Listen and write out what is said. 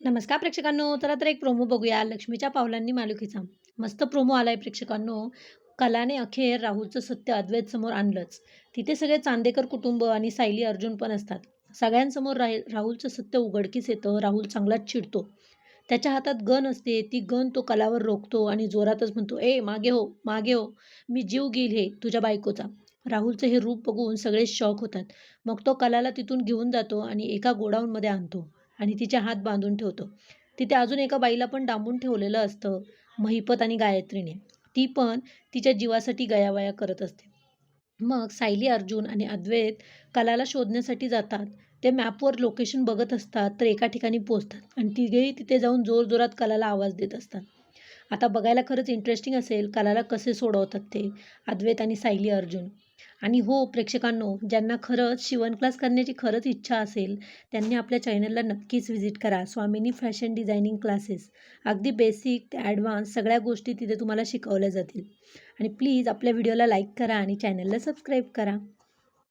नमस्कार प्रेक्षकांनो चला तर एक प्रोमो बघूया लक्ष्मीच्या पावलांनी मालुकीचा. मस्त प्रोमो आलाय प्रेक्षकांनो. कलाने अखेर राहुलचं सत्य अद्वैत समोर आणलंच. तिथे सगळे चांदेकर कुटुंब आणि सायली अर्जुन पण असतात. सगळ्यांसमोर राह राहुलचं सत्य उघडकीस येतं राहुल चांगलाच चिडतो. त्याच्या हातात गन असते ती गन तो कलावर रोखतो आणि जोरातच म्हणतो ए मागे हो मागे हो मी जीव घेईल हे तुझ्या बायकोचा. राहुलचं हे रूप बघून सगळे शॉक होतात. मग तो कलाला तिथून घेऊन जातो आणि एका गोडाऊनमध्ये आणतो. आणि तिचे हात बांधून ठेवतो. तिथे अजून एका बाईला पण डांबून ठेवलेलं असतं महिपत आणि गायत्रीने. ती पण तिच्या जीवासाठी गयावया करत असते. मग सायली अर्जुन आणि अद्वैत कलाला शोधण्यासाठी जातात. ते मॅपवर लोकेशन बघत असतात तर एका ठिकाणी पोचतात आणि तिघेही तिथे जाऊन जोरजोरात कलाला आवाज देत असतात. आता बघायला खरंच इंटरेस्टिंग असेल कलाला कसे सोडवतात ते अद्वैत आणि सायली अर्जुन. आणि हो प्रेक्षकांनो ज्यांना खरंच शिवण क्लास करण्याची खरंच इच्छा असेल त्यांनी आपल्या चॅनलला नक्कीच व्हिजिट करा. स्वामिनी फॅशन डिझायनिंग क्लासेस अगदी बेसिक ते ॲडव्हान्स सगळ्या गोष्टी तिथे तुम्हाला शिकवल्या जातील. आणि प्लीज आपल्या व्हिडिओला लाईक करा आणि चॅनलला सबस्क्राईब करा.